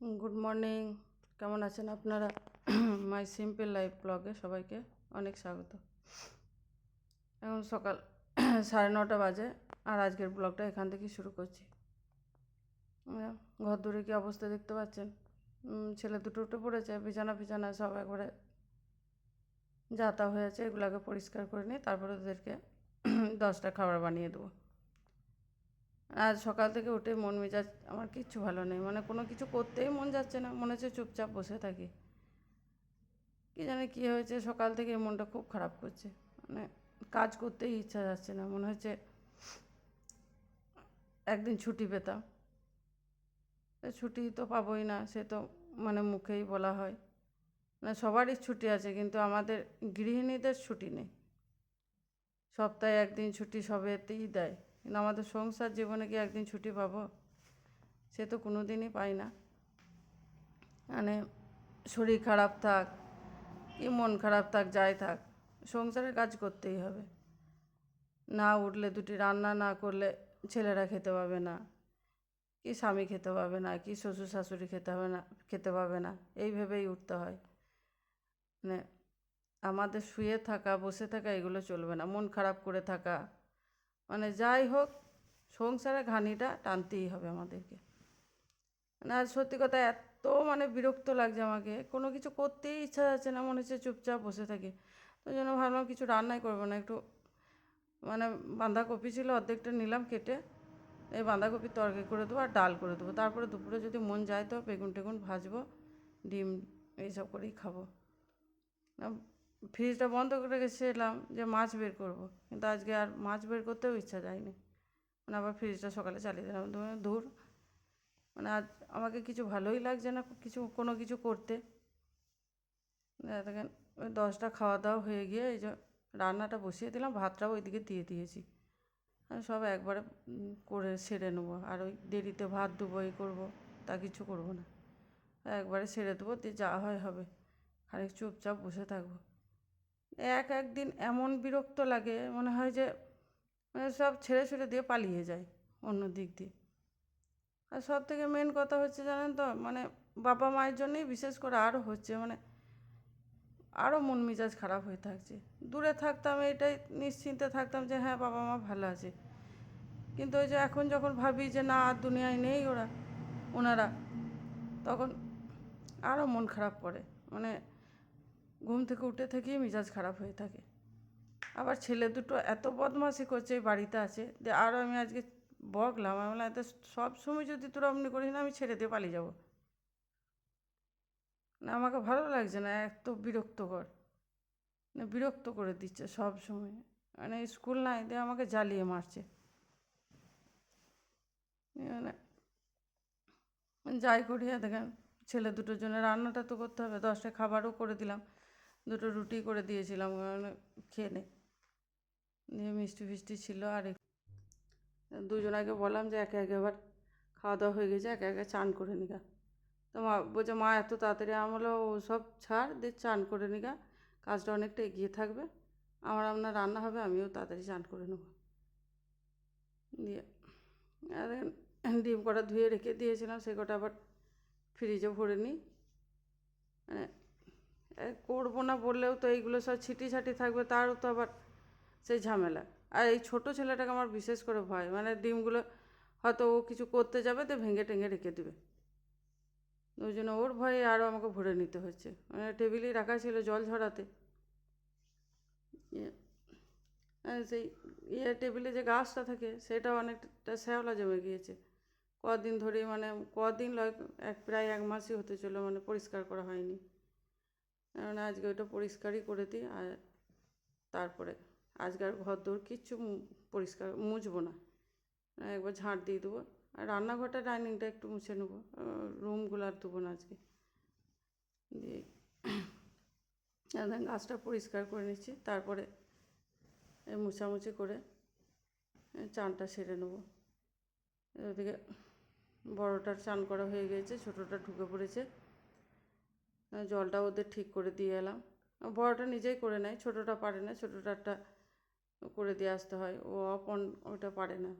Good morning কেমন আছেন আপনারা? মাই সিম্পল লাইফ ব্লগে সবাইকে অনেক স্বাগত। এখন সকাল সাড়ে নটা বাজে আর আজকের ব্লগটা এখান থেকেই শুরু করছি। ঘর দূরে কি অবস্থা দেখতে পাচ্ছেন? ছেলে দুটো উঠে পড়েছে, বিছানা ফিছানা সব একবারে যাতা হয়েছে, এগুলোকে পরিষ্কার করে নিয়ে তারপরে ওদেরকে দশটা খাবার বানিয়ে দেবো। আজ সকাল থেকে উঠে মন মেজাজ আমার কিচ্ছু ভালো নেই। মানে কোনো কিছু করতেই মন যাচ্ছে না, মনে হচ্ছে চুপচাপ বসে থাকি। কি জানি কী হয়েছে, সকাল থেকে মনটা খুব খারাপ করছে। মানে কাজ করতেই ইচ্ছা যাচ্ছে না, মনে হচ্ছে একদিন ছুটি পেতাম। ছুটি তো পাবোই না, সে তো মানে মুখেই বলা হয়। মানে সবারই ছুটি আছে, কিন্তু আমাদের গৃহিণীদের ছুটি নেই। সপ্তাহে একদিন ছুটি সবেতেই দেয়। কিন্তু আমাদের সংসার জীবনে কি একদিন ছুটি পাবো? সে তো কোনো দিনই পাই না। মানে শরীর খারাপ থাক, কি মন খারাপ থাক, যাই থাক, সংসারের কাজ করতেই হবে। না উঠলে দুটি রান্না না করলে ছেলেরা খেতে পাবে না, কি স্বামী খেতে পাবে না, কি শ্বশুর শাশুড়ি খেতে হবে না, খেতে পাবে না, এই ভেবেই উঠতে হয়। মানে আমাদের শুয়ে থাকা, বসে থাকা, এগুলো চলবে না। মন খারাপ করে থাকা মানে যাই হোক সংসারে ঘানিটা টানতেই হবে আমাদেরকে। মানে আর সত্যি কথা এত মানে বিরক্ত লাগছে আমাকে। কোনো কিছু করতেই ইচ্ছা যাচ্ছে না, মনে হচ্ছে চুপচাপ বসে থাকি। তো জন্য ভাবলাম কিছু রান্নাই করব না, একটু মানে বাঁধাকপি ছিল, অর্ধেকটা নিলাম কেটে, এই বাঁধাকপির তরকারি করে দেবো আর ডাল করে দেবো। তারপরে দুপুরে যদি মন যায় তো বেগুন টেগুন ভাজবো, ডিম এইসব করেই খাব। ফ্রিজটা বন্ধ করে গেছিলাম যে মাছ বের করব। কিন্তু আজকে আর মাছ বের করতেও ইচ্ছা যায়নি। মানে আবার ফ্রিজটা সকালে চালিয়ে দিলাম। ধুর ধুর মানে আজ আমাকে কিছু ভালোই লাগছে না কিছু, কোনো কিছু করতে। দেখেন, ওই দশটা খাওয়া দাওয়া হয়ে গিয়ে এই যে রান্নাটা বসিয়ে দিলাম, ভাতটাও ওইদিকে দিয়ে দিয়েছি। আমি সব একবারে করে সেরে নেব। আর ওই দেরিতে ভাত দেবো এই করব, তা কিছু করব না। একবারে সেরে দেবো, দিয়ে যা হয় হবে। খানিক চুপচাপ বসে থাকব। এক একদিন এমন বিরক্ত লাগে, মনে হয় যে সব ছেড়ে ছেড়ে দিয়ে পালিয়ে যায় অন্য দিক দিয়ে। আর সব থেকে মেন কথা হচ্ছে জানেন তো মানে বাবা মায়ের জন্যই বিশেষ করে আরও হচ্ছে মানে আরও মন মেজাজ খারাপ হয়ে থাকছে। দূরে থাকতাম, এটাই নিশ্চিন্তে থাকতাম যে হ্যাঁ বাবা মা ভালো আছে। কিন্তু ওই যে এখন যখন ভাবি যে, না, আর দুনিয়ায় নেই ওরা, ওনারা, তখন আরও মন খারাপ করে। মানে ঘুম থেকে উঠে থেকেই মেজাজ খারাপ হয়ে থাকে। আবার ছেলে দুটো এত বদমাশি করছে এই বাড়িতে আছে, যে আরও আমি আজকে বকলাম, আমি বললাম, এত সব সময় যদি তোরা অমনি করিস না, আমি ছেড়ে দিয়ে পালিয়ে যাব। না, আমাকে ভালো লাগছে না, এত বিরক্তকর। না, বিরক্ত করে দিচ্ছে সব সময়। মানে স্কুল নাই, দিয়ে আমাকে জ্বালিয়ে মারছে। মানে যাই করি, দেখেন, ছেলে দুটোর জন্য রান্নাটা তো করতে হবে দশটা খাবারও করে দিলাম। দুটো রুটি করে দিয়েছিলাম খেয়ে নে। দিয়ে মিষ্টি ফিষ্টি ছিল আর দুজনাকে বললাম যে একে একে এবার খাওয়া দাওয়া হয়ে গেছে, একে একে চান করে নিগা। তো মা বলছে, মা, এত তাড়াতাড়ি আমলো সব ছাড় দিয়ে চান করে নিগা। কাজটা অনেকটা এগিয়ে থাকবে, আমার আপনার রান্না হবে, আমিও তাড়াতাড়ি চান করে নেব। দিয়ে আর ডিম কটা ধুয়ে রেখে দিয়েছিলাম, সে কটা আবার ফ্রিজে ভরে নিই। মানে করব না বললেও তো এইগুলো সব ছিটি ছাটি থাকবে তারও তো আবার সেই ঝামেলা। আর এই ছোটো ছেলেটাকে আমার বিশেষ করে ভয় মানে ডিমগুলো হয়তো ও কিছু করতে যাবে তো ভেঙে টেঙে রেখে দেবে। ওই জন্য ওর ভয়ে আরও আমাকে ভরে নিতে হচ্ছে। মানে টেবিলেই রাখা ছিল জল ঝরাতে। ইয়ে, সেই ইয়ে টেবিলে যে গাছটা থাকে সেটাও অনেকটা শ্যাওলা জমে গিয়েছে। কদিন ধরেই মানে কদিন লয় এক প্রায় এক মাসই হতে চলো মানে পরিষ্কার করা হয়নি। কারণ আজকে ওইটা পরিষ্কারই করে দিই আর তারপরে আজকে আর ঘর দৌড় কিচ্ছু পরিষ্কার মুছবো না। একবার ঝাঁট দিয়ে দেবো আর রান্নাঘরটা ডাইনিংটা একটু মুছে নেব রুমগুলো আর দেবো না আজকে। দিয়ে গাছটা পরিষ্কার করে নিচ্ছি, তারপরে মুছামুছি করে চানটা সেরে নেব। ওদিকে বড়টার চান করা হয়ে গেছে, ছোটোটা ঢুকে পড়েছে। জলটা ওদের ঠিক করে দিয়ে এলাম। বড়টা নিজেই করে নেয়, ছোটোটা পারে না ছোটোটারটা করে দিয়ে আসতে হয়। ও অপন, ওটা পারে না।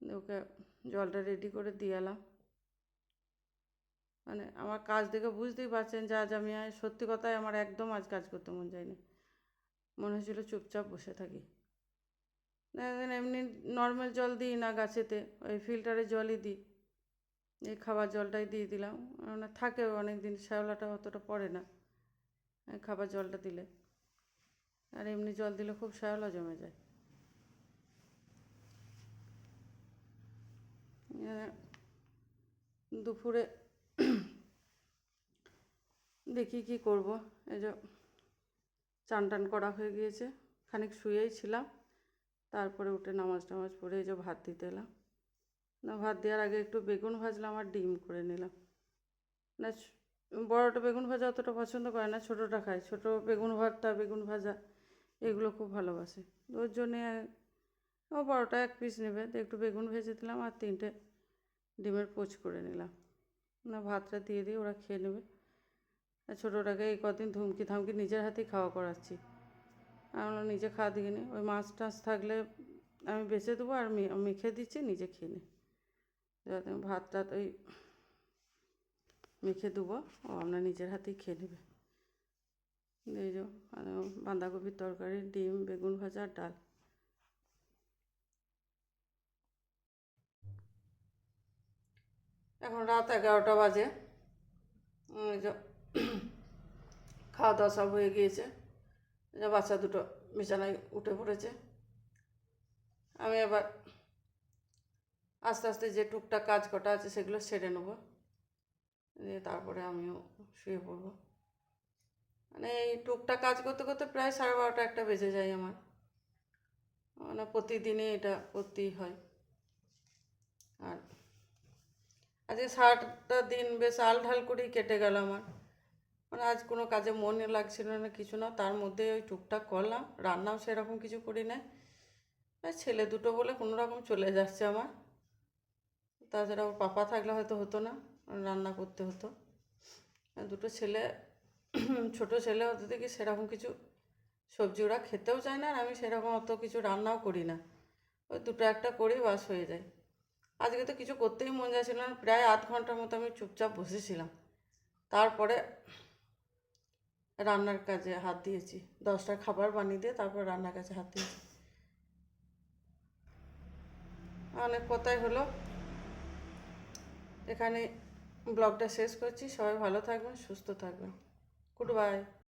ওকে জলটা রেডি করে দিয়ে এলাম। মানে আমার কাজ দেখে বুঝতেই পারছেন, যে আজ আমি সত্যি কথাই আমার একদম আজ কাজ করতে মন যায়নি। মনে হয়েছিল চুপচাপ বসে থাকি। এমনি নর্মাল জল দিই না গাছেতে, ওই ফিল্টারের জলই দিই। এই খাবার জলটাই দিয়ে দিলাম। মানে থাকে অনেক দিন শ্যাওলাটা অতটা পড়ে না। খাবার জলটা দিলে। আর এমনি জল দিলে খুব শ্যাওলা জমে যায়। দুপুরে দেখি কি করব। এই যে চান টান করা হয়ে গিয়েছে। খানিক শুয়েই ছিলাম। তারপরে উঠে নামাজ টামাজ পড়ে এই যে ভাত দিতে এলাম। না, ভাত দেওয়ার আগে একটু বেগুন ভাজলাম আর ডিম করে নিলাম। না বড়টা বেগুন ভাজা অতটা পছন্দ করে না, ছোটোটা খায় ছোটো বেগুন ভর্তা বেগুন ভাজা, এগুলো খুব ভালোবাসে। ওর জন্যে ও বড়টা এক পিস নেবে। তো একটু বেগুন ভেজে দিলাম আর তিনটে ডিমের পোচ করে নিলাম। না, ভাতটা দিয়ে দিই ওরা খেয়ে নেবে। আর ছোটোটাকে এই কদিন ধুমকি থামকি নিজের হাতেই খাওয়া করাচ্ছি। আমরা নিজে খাওয়া দিইনি ওই মাছ টাছ থাকলে আমি বেছে দেবো আর মেখে দিচ্ছি, নিজে খেয়ে নে। যাতে ভাতটা ওই মেখে দেবো। ও আমরা নিজের হাতেই খেয়ে নেবে। এই যে বাঁধাকপির তরকারি, ডিম, বেগুন ভাজা আর ডাল। এখন রাত এগারোটা বাজে। খাওয়া দাওয়া সব হয়ে গিয়েছে। বাচ্চা দুটো বিছানায় উঠে পড়েছে। আমি এবার আস্তে আস্তে যে টুকটাক কাজ কটা আছে সেগুলো সেরে নেব। দিয়ে তারপরে আমিও শুয়ে পড়ব। মানে এই টুকটাক কাজ করতে করতে প্রায় সাড়ে বারোটা একটা বেজে যায় আমার। মানে প্রতিদিনই এটা করতেই হয়। আর আজকে সারাটা দিন বেশ আলঢাল করেই কেটে গেল আমার। মানে আজ কোনো কাজে মনে লাগছিল না কিছু না, তার মধ্যে ওই টুকটাক করলাম। রান্নাও সেরকম কিছু করি না ছেলে দুটো বলে কোনো রকম চলে যাচ্ছে আমার। তাছাড়া ওর পাপা থাকলে হয়তো হতো না, রান্না করতে হতো। দুটো ছেলে, ছোট ছেলে হতে থেকে সেরকম কিছু সবজি ওরা খেতেও চায় না, আর আমি সেরকম অত কিছু রান্নাও করি না। ওই দুটো একটা করেই বাস হয়ে যায়। আজকে তো কিছু করতেই মন যাচ্ছিল না, প্রায় আধ ঘণ্টার মতো আমি চুপচাপ বসেছিলাম। তারপরে রান্নার কাজে হাত দিয়েছি। দশটা খাবার বানিয়ে দিয়ে তারপর রান্নার কাজে হাত দিয়েছি। অনেক কথাই হলো। এখানে ব্লগটা শেষ করছি। সবাই ভালো থাকবেন সুস্থ থাকবেন। Good bye